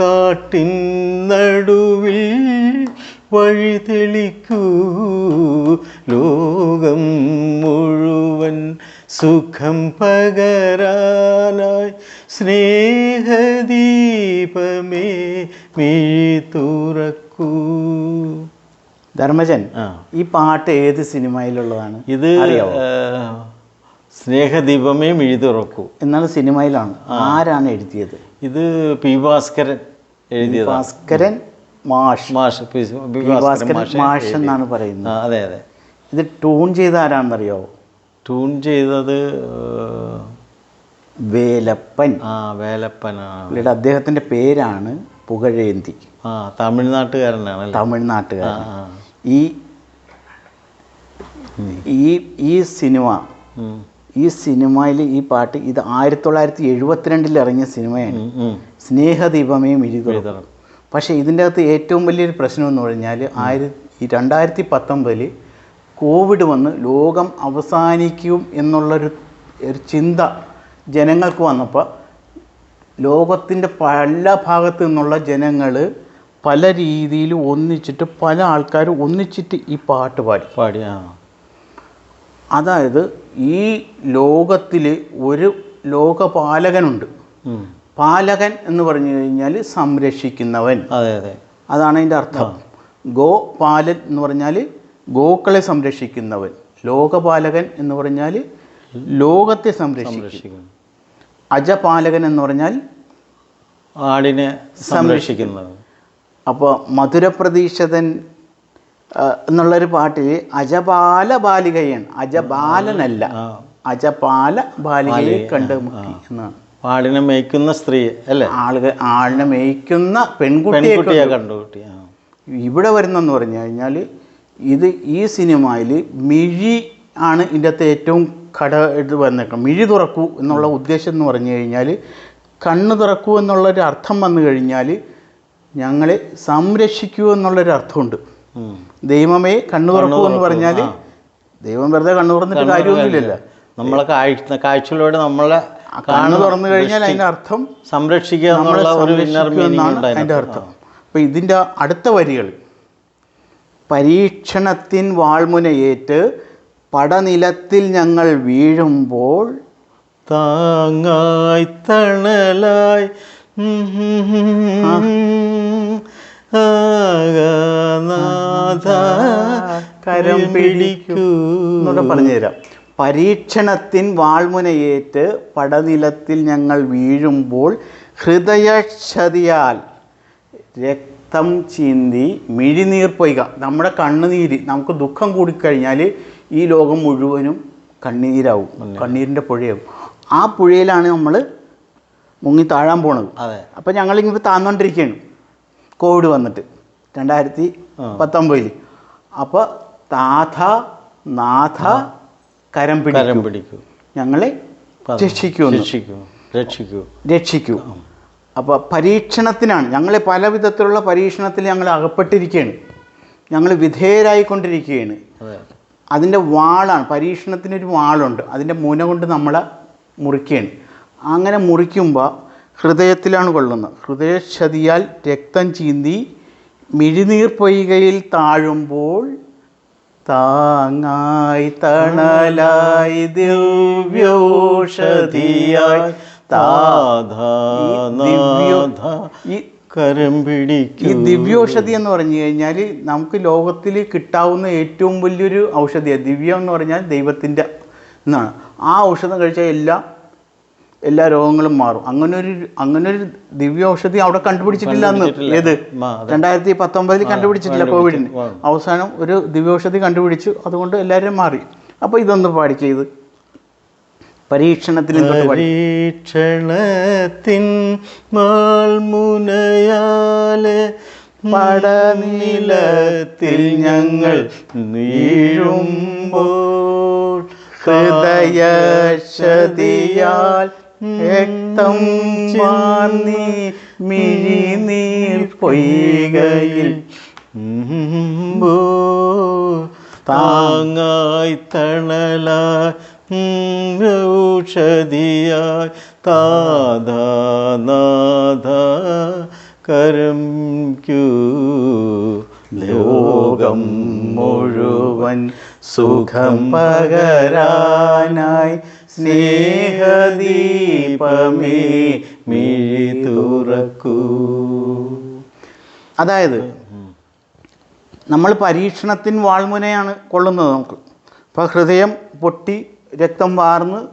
കാട്ടിൻ നടുവിൽ വഴി തെളിക്കൂ. ലോകം മുഴുവൻ സുഖം പകരാനായി സ്നേഹദീപമേ മിഴി തുറക്കൂ ധർമ്മജൻ ആ. ഈ പാട്ട് ഏത് സിനിമയിലുള്ളതാണ്? ഇത് സ്നേഹദീപമേ മിഴി തുറക്കൂ എന്നാൽ സിനിമയിലാണ്. ആരാണ് എഴുതിയത്? ഇത് പി ഭാസ്കരൻ എഴുതിയത് ഭാസ്കരൻ മാഷ്. മാഷ്. പി. ഭാസ്കരൻ മാഷ് എന്നാണ് പറയുന്നത്. അതെ അതെ. ഇത് ട്യൂൺ ചെയ്ത ആരാണെന്നറിയാവോ ട്യൂൺ ചെയ്തത് വേലപ്പൻ. ആ വേലപ്പൻ പുള്ളിയുടെ അദ്ദേഹത്തിന്റെ പേരാണ് പുകഴേന്തി. ആ തമിഴ്നാട്ടുകാരനാണല്ലേ തമിഴ്നാട്ടുകാരൻ. ഈ ഈ ഈ സിനിമ ഈ സിനിമയിൽ ഈ പാട്ട് ഇത് ആയിരത്തി തൊള്ളായിരത്തി എഴുപത്തിരണ്ടിൽ ഇറങ്ങിയ സിനിമയാണ്. സ്നേഹദീപമേ മിഴിതുറ പക്ഷേ ഇതിന്റെ അകത്ത് ഏറ്റവും വലിയൊരു പ്രശ്നം എന്ന് പറഞ്ഞാൽ ആയിരത്തി രണ്ടായിരത്തി പത്തൊമ്പതിൽ കോവിഡ് വന്ന് ലോകം അവസാനിക്കും എന്നുള്ളൊരു ഒരു ചിന്ത ജനങ്ങൾക്ക് വന്നപ്പോൾ ലോകത്തിന്റെ പല ഭാഗത്തു നിന്നുള്ള ജനങ്ങൾ പല രീതിയിൽ ഒന്നിച്ചിട്ട് പല ആൾക്കാർ ഒന്നിച്ചിട്ട് ഈ പാട്ട് പാടി. പാടി അതായത് ഈ ലോകത്തിൽ ഒരു ലോകപാലകനുണ്ട്. പാലകൻ എന്ന് പറഞ്ഞു കഴിഞ്ഞാൽ സംരക്ഷിക്കുന്നവൻ. അതെ അതെ. അതാണ് അതിന്റെ അർത്ഥം. ഗോ പാലൻ എന്ന് പറഞ്ഞാൽ ഗോക്കളെ സംരക്ഷിക്കുന്നവൻ. ലോകപാലകൻ എന്ന് പറഞ്ഞാൽ ലോകത്തെ സംരക്ഷിക്കും. സംരക്ഷിക്കുന്നു അജപാലകൻ എന്ന് പറഞ്ഞാൽ ആടിനെ സംരക്ഷിക്കുന്നത് അപ്പോൾ മധുരപ്രതീക്ഷതൻ എന്നുള്ളൊരു പാട്ടിൽ അജപാല ബാലികയാണ്. അജപാലനല്ല. അജപാല ബാലികയെ കണ്ട് എന്നാണ്. ആളിനെ മേയ്ക്കുന്ന സ്ത്രീ അല്ലേ? ആളുകൾ ആളിനെ മേയ്ക്കുന്ന പെൺകുട്ടിയെ കണ്ടുകുട്ടി ഇവിടെ വരുന്നെന്ന് പറഞ്ഞു കഴിഞ്ഞാൽ ഇത് ഈ സിനിമയിൽ മിഴി ആണ് ഇതിന്റെ അകത്ത് ഏറ്റവും കട ഇത് വന്നേക്കണം മിഴി തുറക്കൂ എന്നുള്ള ഉദ്ദേശം എന്ന് പറഞ്ഞു കഴിഞ്ഞാൽ കണ്ണ് തുറക്കൂ എന്നുള്ളൊരു അർത്ഥം വന്നു കഴിഞ്ഞാൽ ഞങ്ങളെ സംരക്ഷിക്കൂ എന്നുള്ളൊരു അർത്ഥമുണ്ട്. ദൈവമേ കണ്ണു തുറക്കൂ എന്ന് പറഞ്ഞാൽ ദൈവം വെറുതെ കണ്ണു തുറന്നിട്ട് കാര്യമൊന്നുമില്ലല്ലോ. നമ്മളെ കാഴ്ച കാഴ്ചയിലൂടെ നമ്മളെ കണ്ണു തുറന്നു കഴിഞ്ഞാൽ അതിന്റെ അർത്ഥം സംരക്ഷിക്കുക എന്നുള്ള ഒരു എന്നാണ് അതിന്റെ അർത്ഥം. അപ്പം ഇതിന്റെ അടുത്ത വരികൾ. പരീക്ഷണത്തിൻ വാൾമുനയേറ്റ് പടനിലത്തിൽ ഞങ്ങൾ വീഴുമ്പോൾ താങ്ങായി തണലായി. ആകാനാഥ കരം പിടിക്കൂ. എന്നൂടെ പറഞ്ഞുതരാം. പരീക്ഷണത്തിൻ വാൾമുനയേറ്റ് പടനിലത്തിൽ ഞങ്ങൾ വീഴുമ്പോൾ ഹൃദയക്ഷതിയാൽ രക്തം ചീന്തി മിഴിനീർ പൊയ്ക. നമ്മുടെ കണ്ണുനീര് നമുക്ക് ദുഃഖം കൂടിക്കഴിഞ്ഞാൽ ഈ ലോകം മുഴുവനും കണ്ണീരാവും. കണ്ണീരിന്റെ പുഴയാവും. ആ പുഴയിലാണ് നമ്മൾ മുങ്ങി താഴാൻ പോണത്. അതെ. അപ്പം ഞങ്ങളിങ്ങനെ താന്നുകൊണ്ടിരിക്കുകയാണ് കോവിഡ് വന്നിട്ട്. രണ്ടായിരത്തി പത്തൊമ്പതിൽ അപ്പോൾ താഥ നാഥ കരം കരം പിടിക്കും. പിടിക്കൂ. ഞങ്ങളെ രക്ഷിക്കുമെന്ന് രക്ഷിക്കൂ രക്ഷിക്കൂ. രക്ഷിക്കൂ. അപ്പോൾ പരീക്ഷണത്തിനാണ്. ഞങ്ങളെ പല വിധത്തിലുള്ള പരീക്ഷണത്തിൽ ഞങ്ങൾ അകപ്പെട്ടിരിക്കുകയാണ്. ഞങ്ങൾ വിധേയരായിക്കൊണ്ടിരിക്കുകയാണ്. അതെ. അതിന്റെ വാളാണ്. പരീക്ഷണത്തിനൊരു വാളുണ്ട്. അതിന്റെ മുന കൊണ്ട് നമ്മളെ മുറിക്കുകയാണ്. അങ്ങനെ മുറിക്കുമ്പോൾ ഹൃദയത്തിലാണ് കൊള്ളുന്നത്. ഹൃദയക്ഷതിയാൽ രക്തം ചീന്തി മിഴിനീർ പൊയ്കയിൽ താഴുമ്പോൾ താങ്ങായി തണലായി ദിവ്യോഷധിയായി താധാ ദിവ്യോ- ഈ കരം പിടിക്കും. ഈ ദിവ്യോഷധി എന്ന് പറഞ്ഞു കഴിഞ്ഞാൽ നമുക്ക് ലോകത്തിൽ കിട്ടാവുന്ന ഏറ്റവും വലിയൊരു ഔഷധിയാണ് ദിവ്യം എന്ന് പറഞ്ഞാൽ ദൈവത്തിന്റെ എന്നാണ് ആ ഔഷധം കഴിച്ചാൽ എല്ലാ എല്ലാ രോഗങ്ങളും മാറും. അങ്ങനെ ഒരു അങ്ങനെ ഒരു ദിവ്യ ഔഷധി അവിടെ കണ്ടുപിടിച്ചിട്ടില്ല അന്ന്. ഏത്. രണ്ടായിരത്തി പത്തൊമ്പതിൽ കണ്ടുപിടിച്ചിട്ടില്ല കോവിഡിന് അവസാനം ഒരു ദിവ്യ ഔഷധി കണ്ടുപിടിച്ചു. അതുകൊണ്ട് എല്ലാവരും മാറി. അപ്പോൾ ഇതൊന്ന് പാടിക്കത് പരീക്ഷണത്തിൽ പരീക്ഷണത്തിൻ മാൽമുനയാലെ പടനിലത്തിൽ ഞങ്ങൾ നീഴുമ്പോൾ ഹൃദയശതിയാൽ രക്തം മാന്നി മിഴിനീർ പൊയ്കയിൽ താങ്ങായി തണലായി ഔഷധിയായി താദാനാഥ കരം ക്യൂ. ലോകം മുഴുവൻ സുഖം പകരാനായി സ്നേഹദീപമേ മിഴി തുറക്കൂ. അതായത് നമ്മൾ പരീക്ഷണത്തിന് വാൾമുനയാണ് കൊള്ളുന്നത് നമുക്ക്. അപ്പോൾ ഹൃദയം പൊട്ടി രക്തം വാർന്ന്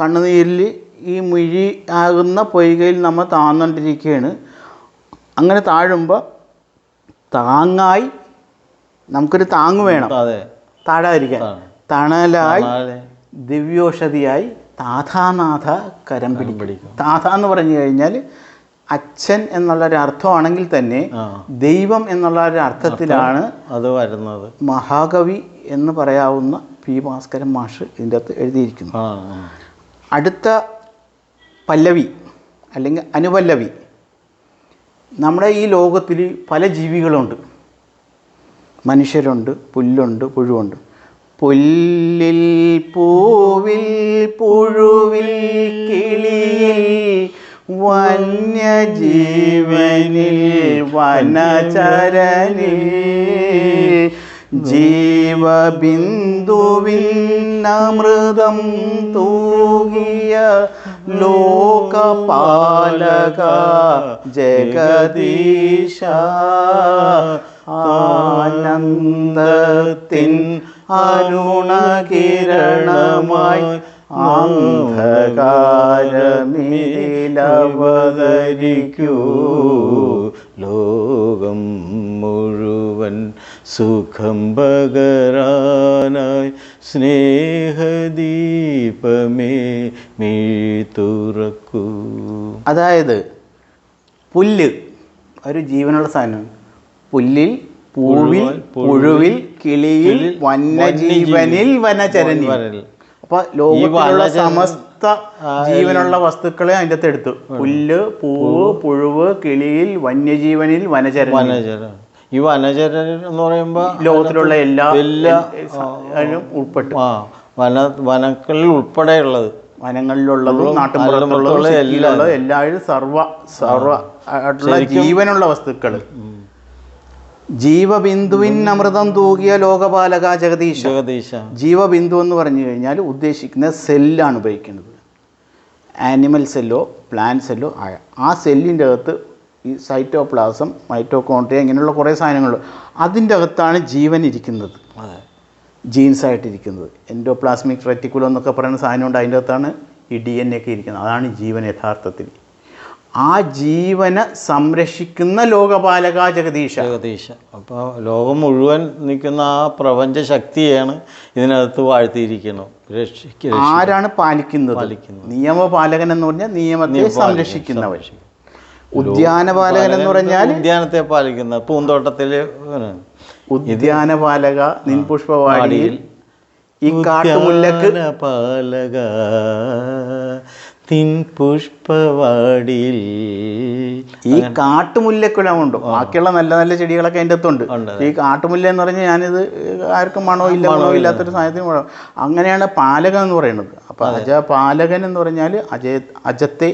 കണ്ണുനീരിൽ ഈ മിഴി ആകുന്ന പൊയ്കയിൽ നമ്മൾ താന്നുകൊണ്ടിരിക്കുകയാണ് അങ്ങനെ താഴുമ്പോൾ താങ്ങായി നമുക്കൊരു താങ്ങ് വേണം. അതെ. താഴാതിരിക്കാൻ. തണലായി. ദിവ്യോഷധിയായി താഥാനാഥ കരം പിടിക്കും. താഥ എന്ന് പറഞ്ഞു കഴിഞ്ഞാൽ അച്ഛൻ എന്നുള്ള ഒരു അർത്ഥമാണെങ്കിൽ തന്നെ ദൈവം എന്നുള്ള ഒരു അർത്ഥത്തിലാണ് അത് വരുന്നത്. മഹാകവി എന്ന് പറയാവുന്ന പി ഭാസ്കരൻ മാഷ് ഇതിന്റെ അകത്ത് ആ. അടുത്ത പല്ലവി അല്ലെങ്കിൽ അനുപല്ലവി. നമ്മുടെ ഈ ലോകത്തിൽ പല ജീവികളുണ്ട്. മനുഷ്യരുണ്ട് പുല്ലുണ്ട് പുഴുവുണ്ട്. പുല്ലിൽ പൂവിൽ പുഴുവിൽ കിളിയിൽ വന്യജീവനിൽ വനചരനിൽ ജീവബിന്ദുവിൽ അമൃതം തൂകിയ ലോകപാലക ജഗദീശ ആനന്ദത്തിൻ അരുണകിരണമായി അന്ധകാരമിലവതരിക്കൂ ലോകം മുഴുവൻ സുഖം പകരാനായി സ്നേഹദീപമേ മിഴി തുറക്കൂ അതായത് പുല്ല് ഒരു ജീവനുള്ള സാധനം പുല്ലിൽ പൂവിൽ പുഴുവിൽ കിളിയിൽ വന്യജീവനിൽ വനചരനിൽ. അപ്പൊ ലോകത്തിലുള്ള വനചരൻ- സമസ്ത ജീവനുള്ള വസ്തുക്കളെ അതിന്റെ അകത്ത് എടുത്തു. പുല്ല് പൂവ് പുഴുവ് കിളിയിൽ വന്യജീവനിൽ വനചരൻ വനചര ഈ വനചര എന്ന് പറയുമ്പോ ലോകത്തിലുള്ള എല്ലാ എല്ലാ ഉൾപ്പെട്ടു. ആ വന വനക്കളിൽ ഉൾപ്പെടെയുള്ളത്. വനങ്ങളിലുള്ളതും നാട്ടുമ്പുറത്തുള്ളതും എല്ലാ. എല്ലാവരും സർവ സർവ ആയിട്ടുള്ള ജീവനുള്ള വസ്തുക്കൾ ജീവബിന്ദുവിൻ അമൃതം തൂകിയ ലോകപാലക ജഗദീശ. ജഗദീശ. ജീവബിന്ദു എന്ന് പറഞ്ഞു കഴിഞ്ഞാൽ ഉദ്ദേശിക്കുന്ന സെല്ലാണ് ഉപയോഗിക്കുന്നത്. ആനിമൽ സെല്ലോ പ്ലാന്റ് സെല്ലോ ആയ ആ സെല്ലിന്റെ അകത്ത് ഈ സൈറ്റോപ്ലാസം മൈറ്റോകോൺട്രിയ ഇങ്ങനെയുള്ള കുറേ സാധനങ്ങൾ അതിന്റെ അകത്താണ് ജീവൻ ഇരിക്കുന്നത്. ജീൻസായിട്ടിരിക്കുന്നത് ജീൻസ് ആയിട്ടിരിക്കുന്നത് എൻഡോപ്ലാസ്മിക് റെറ്റിക്കുലം എന്നൊക്കെ പറയുന്ന സാധനം ഉണ്ട് അതിന്റെ അകത്താണ് ഈ ഡി എൻ എ ഒക്കെ ഇരിക്കുന്നത്. അതാണ് ജീവൻ യഥാർത്ഥത്തിൽ. ആ ജീവനെ സംരക്ഷിക്കുന്ന ലോകപാലക ജഗദീശ. ജഗദീശ. അപ്പോൾ ലോകം മുഴുവൻ നിൽക്കുന്ന ആ പ്രപഞ്ച ശക്തിയാണ് ഇതിനകത്ത് വാഴ്ത്തിയിരിക്കുന്നത്. രക്ഷിക്ക ആരാണ് പാലിക്കുന്നത്? പാലിക്കുന്നത്. നിയമപാലകൻ എന്ന് പറഞ്ഞാൽ നിയമത്തെ സംരക്ഷിക്കുന്ന സംരക്ഷിക്കുന്നവർ ഉദ്യാനപാലകൻ എന്ന് പറഞ്ഞാൽ ഉദ്യാനത്തെ പാലിക്കുന്ന പൂന്തോട്ടത്തിൽ ഉദ്യാനപാലക നിൻപുഷ്പവാടിയിൽ ഈ കാട്ടുമുല്ലക്ക് പാലക തിൻ പുഷ്പവാടിയിൽ. ഈ കാട്ടുമുല്ലക്കുലമുണ്ട് ബാക്കിയുള്ള നല്ല നല്ല ചെടികളൊക്കെ അതിന്റെ അകത്തുണ്ട്. ഈ കാട്ടുമുല്ല എന്ന് പറഞ്ഞാൽ ഞാനിത് ആർക്കും മണോ ഇല്ല മണോ ഇല്ലാത്തൊരു സാധനത്തിന് മണം അങ്ങനെയാണ് പാലകൻ എന്ന് പറയുന്നത്. അപ്പോൾ അജ പാലകൻ എന്ന് പറഞ്ഞാൽ അജയ അജത്തെ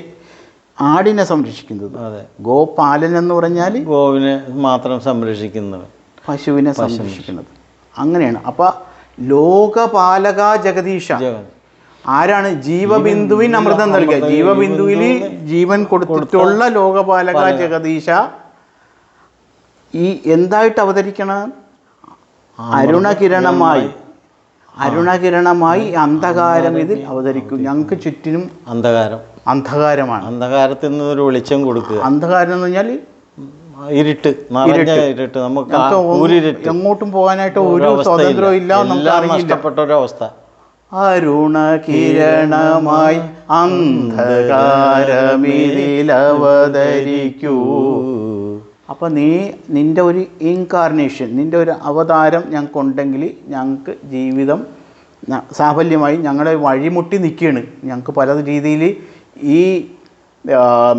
ആടിനെ സംരക്ഷിക്കുന്നത്. ഗോപാലൻ എന്ന് പറഞ്ഞാൽ ഗോവിനെ മാത്രം സംരക്ഷിക്കുന്നത്. പശുവിനെ സംരക്ഷിക്കുന്നത്. അങ്ങനെയാണ്. അപ്പോൾ ലോകപാലക ജഗൻ ആരാണ് ജീവബിന്ദുവിൻ അമൃതം നൽകുക? ജീവബിന്ദുവിൽ ജീവൻ കൊടുത്തിട്ടുള്ള ലോകപാലക ജഗദീശ ഈ എന്തായിട്ട് അവതരിക്കണം? അരുണകിരണമായി. അരുണകിരണമായി അന്ധകാരം ഇതിൽ അവതരിക്കും. ഞങ്ങൾക്ക് ചുറ്റിനും അന്ധകാരം. അന്ധകാരമാണ്. അന്ധകാരത്തിൽ നിന്ന് ഒരു വെളിച്ചം കൊടുക്കുക. അന്ധകാരം എന്ന് പറഞ്ഞാൽ ഇരുട്ട് ഇരുട്ട്. നമുക്ക് എങ്ങോട്ടും പോകാനായിട്ട് ഒരു സ്വാതന്ത്ര്യം സ്വാതന്ത്ര്യവും ഇല്ല നമുക്ക് നഷ്ടപ്പെട്ട ഒരവസ്ഥ അരുണകിരണമായി അന്ധകാരമിതിലവതരിക്കൂ. അപ്പോൾ നീ നിന്റെ ഒരു ഇൻകാർണേഷൻ നിന്റെ ഒരു അവതാരം ഞങ്ങൾക്ക് ഞങ്ങൾക്കുണ്ടെങ്കിൽ ഞങ്ങൾക്ക് ജീവിതം സാഫല്യമായി ഞങ്ങളെ വഴിമുട്ടി നിൽക്കുകയാണ്. ഞങ്ങൾക്ക് പല രീതിയിൽ ഈ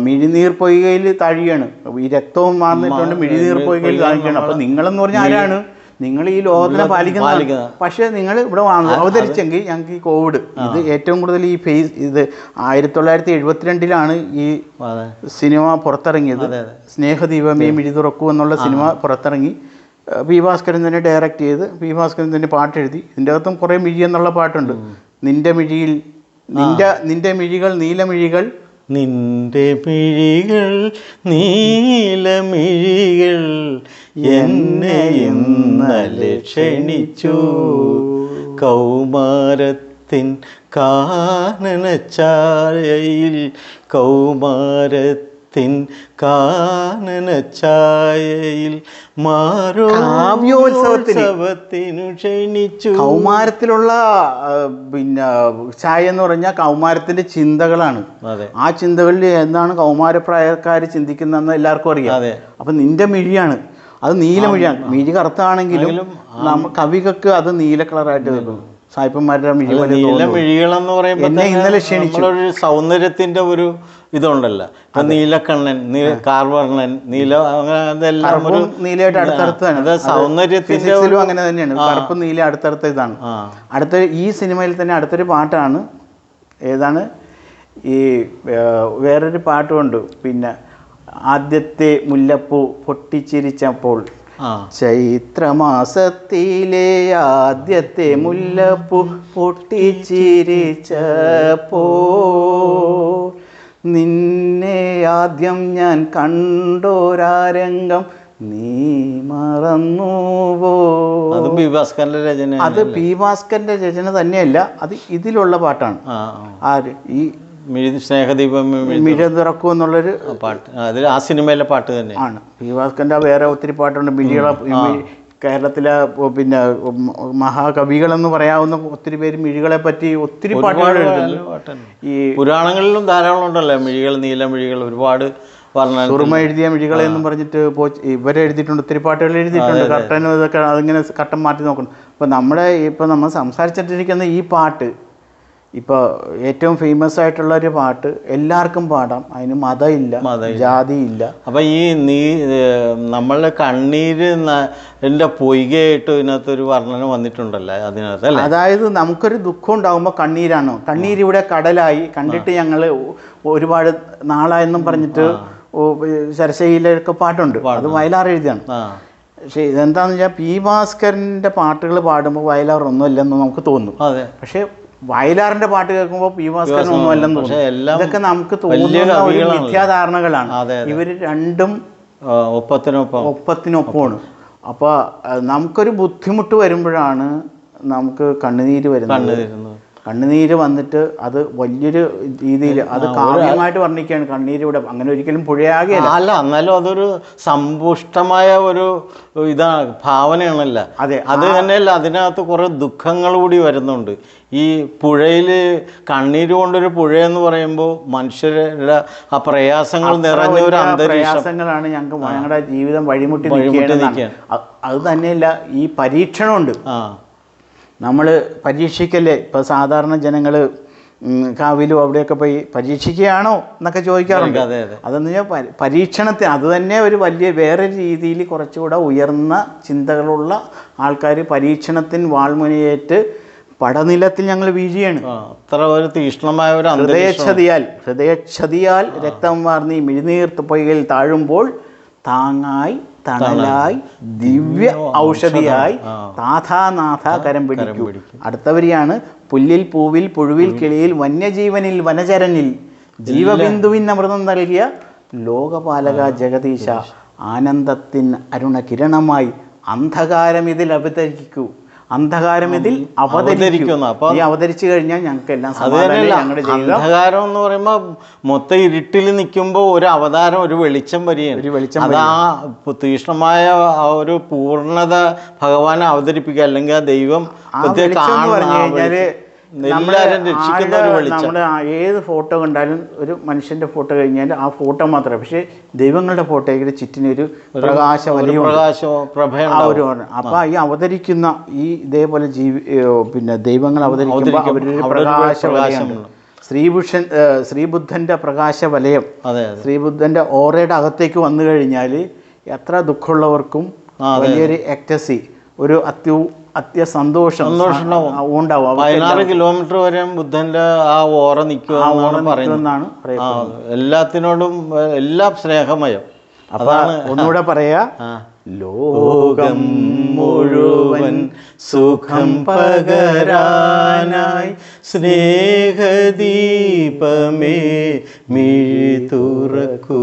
മിഴിനീർ പൊയ്കയിൽ താഴുകയാണ് ഈ രക്തവും മാറിന്നിട്ടുണ്ട് മിഴിനീർ പൊയ്കയിൽ താഴുകയാണ് അപ്പൊ നിങ്ങളെന്ന് പറഞ്ഞാൽ ആരാണ്? നിങ്ങൾ ഈ ലോകത്തിനെ പാലിക്കുന്ന. പക്ഷേ നിങ്ങൾ ഇവിടെ അവതരിച്ചെങ്കിൽ ഞങ്ങൾക്ക് ഈ കോവിഡ് ഇത് ഏറ്റവും കൂടുതൽ ഈ ഫേസ് ഇത് ആയിരത്തി തൊള്ളായിരത്തി എഴുപത്തിരണ്ടിലാണ് ഈ സിനിമ പുറത്തിറങ്ങിയത്. സ്നേഹദീപമേ മിഴി തുറക്കൂ എന്നുള്ള സിനിമ പുറത്തിറങ്ങി. പി ഭാസ്കരൻ തന്നെ ഡയറക്റ്റ് ചെയ്ത് പി ഭാസ്കരൻ തന്നെ പാട്ട് എഴുതി ഇതിന്റെ അകത്തും കുറേ മിഴി എന്നുള്ള പാട്ടുണ്ട്. നിന്റെ മിഴിയിൽ നിന്റെ നിന്റെ മിഴികൾ നീലമിഴികൾ നിന്റെ മിഴികൾ നീലമിഴികൾ എന്നെ ഇന്നലെ ക്ഷണിച്ചു. കൗമാരത്തിൻ കാനനച്ചായയിൽ കൗമാരത്തിൻ കാനനച്ചായയിൽ മാറോ മാരോത്സവത്തിനു ക്ഷണിച്ചു. കൗമാരത്തിലുള്ള പിന്നെ ചായ എന്ന് പറഞ്ഞാൽ കൗമാരത്തിന്റെ ചിന്തകളാണ്. അതെ. ആ ചിന്തകളിൽ എന്താണ് കൗമാരപ്രായക്കാർ ചിന്തിക്കുന്നതെന്ന് എല്ലാവർക്കും അറിയാം. അപ്പം നിന്റെ മിഴിയാണ്. അത് നീല മിഴിയാണ്. മിഴി കറുത്താണെങ്കിലും നമ്മ കവികൾക്ക് അത് നീല കളറായിട്ട് വെക്കും സായിപ്പന്മാരുടെ മിഴി. മിഴികളെന്ന് പറയുമ്പോൾ എന്നെ ഇന്നലെ ക്ഷണിച്ചു. സൗന്ദര്യത്തിന്റെ ഒരു ഇതുണ്ടല്ലോ. ഇപ്പൊ നീലക്കണ്ണൻ നീല കാർവർണൻ നീല അങ്ങനെ അതെല്ലാം ഒരു നീലയായിട്ട് അടുത്തടുത്താണ് അത് സൗന്ദര്യത്തിന്റെ അങ്ങനെ തന്നെയാണ്. കറുപ്പ് നീല അടുത്തടുത്ത ഇതാണ്. അടുത്ത ഈ സിനിമയിൽ തന്നെ അടുത്തൊരു പാട്ടാണ്. ഏതാണ്? ഈ ആ, വേറൊരു പാട്ടുമുണ്ട്. പിന്നെ ആദ്യത്തെ മുല്ലപ്പൂ പൊട്ടിച്ചിരിച്ചപ്പോൾ ചൈത്രമാസത്തിലെ ആദ്യത്തെ മുല്ലപ്പൂ പൊട്ടിച്ചിരിച്ചപ്പോ നിന്നെ ആദ്യം ഞാൻ കണ്ടോരാരംഗം നീ മറന്നുവോ? അത് ഭാസ്കറിന്റെ രചന അത് പി ഭാസ്കറിന്റെ രചന തന്നെയല്ല അത് ഇതിലുള്ള പാട്ടാണ്. ആര്? ഈ സ്നേഹദീപം മിഴി- തുറക്കൂ എന്നുള്ളൊരു പാട്ട്. അത് ആ സിനിമയിലെ പാട്ട് തന്നെ. ആണ്. പി ഭാസ്കറിന്റെ വേറെ ഒത്തിരി പാട്ടുണ്ട്. മിഴികളെ കേരളത്തിലെ പിന്നെ മഹാകവികളെന്ന് പറയാവുന്ന ഒത്തിരി പേര് മിഴികളെ പറ്റി ഒത്തിരി പാട്ടുകൾ. ഈ പുരാണങ്ങളിലും ധാരാളം ഉണ്ടല്ലോ. മിഴികൾ നീല മിഴികൾ ഒരുപാട് സുറുമ എഴുതിയ മിഴികളെ എന്നും പറഞ്ഞിട്ട് പോ- ഇവരെ എഴുതിയിട്ടുണ്ട്. ഒത്തിരി പാട്ടുകൾ എഴുതിയിട്ടുണ്ട്. കട്ടനും ഇതൊക്കെ അതിങ്ങനെ കട്ടൻ മാറ്റി നോക്കണം. ഇപ്പം നമ്മുടെ ഇപ്പം നമ്മൾ സംസാരിച്ചിട്ടിരിക്കുന്ന ഈ പാട്ട് ഇപ്പോൾ ഏറ്റവും ഫേമസ് ആയിട്ടുള്ള ഒരു പാട്ട് എല്ലാവർക്കും പാടാം. അതിന് മതമില്ല. ജാതിയില്ല. അപ്പം ഈ നീ നമ്മളുടെ കണ്ണീര് എന്റെ പൊയ്കയായിട്ട് ഇതിനകത്തൊരു വർണന വന്നിട്ടുണ്ടല്ലോ അതിനകത്ത് അല്ലേ? അതായത് നമുക്കൊരു ദുഃഖം ഉണ്ടാകുമ്പോൾ കണ്ണീരാണോ? കണ്ണീര് ഇവിടെ കടലായി. കണ്ടിട്ട് ഞങ്ങൾ ഒരുപാട് നാളായെന്നും പറഞ്ഞിട്ട് ശരശൈലൊക്കെ പാട്ടുണ്ട്. അത് വയലാർ എഴുതിയാണ്. പക്ഷേ ഇതെന്താണെന്ന് വെച്ചാൽ പി ഭാസ്കരന്റെ പാട്ടുകൾ പാടുമ്പോൾ വയലാർ ഒന്നുമില്ലെന്ന് നമുക്ക് തോന്നും. അതെ. പക്ഷേ വയലാറിന്റെ പാട്ട് കേൾക്കുമ്പോൾ പി ഭാസ്കരൻ ഒന്നും അല്ലെന്ന് തോന്നുന്നു. ഇതൊക്കെ നമുക്ക് തോന്നുന്ന ഒരു. മിഥ്യാധാരണകളാണ്. ഇവർ രണ്ടും ഒപ്പത്തിനൊപ്പം. ഒപ്പത്തിനൊപ്പമാണ്. അപ്പോൾ നമുക്കൊരു ബുദ്ധിമുട്ട് വരുമ്പോഴാണ് നമുക്ക് കണ്ണുനീര് വരുന്നത്. കണ്ണുനീര് വന്നിട്ട് അത് വലിയൊരു രീതിയിൽ അത് കാവ്യമായിട്ട് വർണിക്കുകയാണ് കണ്ണീര് ഇവിടെ. അങ്ങനെ ഒരിക്കലും പുഴയാകില്ല അല്ല എന്നാലും അതൊരു സമ്പുഷ്ടമായ ഒരു ഇതാണ് ഭാവനയാണല്ല. അതെ, അത് തന്നെയല്ല അതിനകത്ത് കുറെ ദുഃഖങ്ങൾ കൂടി വരുന്നുണ്ട്. ഈ പുഴയിൽ കണ്ണീര് കൊണ്ടൊരു എന്ന് പറയുമ്പോൾ മനുഷ്യരുടെ ആ പ്രയാസങ്ങൾ നിറഞ്ഞ ഒരു പ്രയാസങ്ങളാണ് ഞങ്ങൾക്ക് ഞങ്ങളുടെ ജീവിതം വഴിമുട്ടി വഴിമുട്ടി നിൽക്കുക നിൽക്കുകയാണ്. അത് തന്നെയല്ല ഈ പരീക്ഷണമുണ്ട്. ആ. നമ്മൾ പരീക്ഷിക്കല്ലേ? ഇപ്പോൾ സാധാരണ ജനങ്ങൾ കാവിലും അവിടെയൊക്കെ പോയി പരീക്ഷിക്കുകയാണോ എന്നൊക്കെ ചോദിക്കാറുണ്ട്. അതെ അതെ അതെന്ന് വെച്ചാൽ പരീക്ഷണത്തെ അത് തന്നെ ഒരു വലിയ വേറെ രീതിയിൽ കുറച്ചുകൂടെ ഉയർന്ന ചിന്തകളുള്ള ആൾക്കാർ പരീക്ഷണത്തിന് വാൾമുനയേറ്റ് പടനിലത്തിൽ ഞങ്ങൾ വീഴുകയാണ്. അത്ര ഒരു തീക്ഷ്ണമായ ഒരു ഹൃദയക്ഷതിയാൽ ഹൃദയക്ഷതിയാൽ രക്തം വാർന്നി മിഴുനീർത്ത് മിഴിനീർത്ത് പൊയ്കയിൽ താഴുമ്പോൾ താങ്ങായി തണലായി ദിവ്യ ഔഷധിയായി. താഥാനാഥ കരം പിടിക്കൂ. അടുത്തവരിയാണ് പുല്ലിൽ പൂവിൽ പുഴുവിൽ കിളിയിൽ വന്യജീവനിൽ വനചരനിൽ. ജീവബിന്ദുവിൻ അമൃതം നൽകിയ ലോകപാലക ജഗദീശ ആനന്ദത്തിൻ അരുണ കിരണമായി അന്ധകാരം ഇതിൽ അവതരിക്കൂ അന്ധകാരം ഇതിൽ അവതരിക്കുന്നു. അപ്പൊ- നീ അവതരിച്ചു കഴിഞ്ഞാൽ ഞങ്ങൾക്ക് എല്ലാം അന്ധകാരം എന്ന് പറയുമ്പോ മൊത്തം ഇരുട്ടിൽ നിൽക്കുമ്പോൾ ഒരു അവതാരം ഒരു വെളിച്ചം വരികയാണ് ഒരു വെളിച്ചം അത് ആ തീക്ഷ്ണമായ ഒരു പൂർണത ഭഗവാനെ അവതരിപ്പിക്കുക അല്ലെങ്കിൽ ആ ദൈവം പറഞ്ഞു ആ ഒരു നമ്മുടെ ഏത് ഫോട്ടോ കണ്ടാലും ഒരു മനുഷ്യന്റെ ഫോട്ടോ കഴിഞ്ഞാൽ ആ ഫോട്ടോ മാത്രമേ പക്ഷേ ദൈവങ്ങളുടെ ഫോട്ടോയ്ക്ക് ചുറ്റിനൊരു പ്രകാശ വലിയ ഒരു അപ്പൊ ഈ അവതരിക്കുന്ന ഈ ഇതേപോലെ ജീവി പിന്നെ ദൈവങ്ങൾ അവതരിക്കുമ്പോൾ അവരൊരു പ്രകാശ വലയമുണ്ട്. ശ്രീഭൂഷൻ ശ്രീബുദ്ധന്റെ പ്രകാശ വലയം. ശ്രീബുദ്ധന്റെ ഓറയുടെ അകത്തേക്ക് വന്നു കഴിഞ്ഞാൽ എത്ര ദുഃഖമുള്ളവർക്കും വലിയൊരു എക്ടസി ഒരു അത്യ അത്യസന്തോഷം. സന്തോഷം ഉണ്ടാവും. ഉണ്ടാവും പതിനാറ് കിലോമീറ്റർ വരെ ബുദ്ധന്റെ ആ ഓറ നിൽക്കുമെന്നാണ് എല്ലാത്തിനോടും എല്ലാം സ്നേഹമയം. അപ്പൊ ഒന്നുകൂടെ പറയാ. ലോകം മുഴുവൻ സുഖം പകരാനായി സ്നേഹദീപമേ മിഴി തുറക്കൂ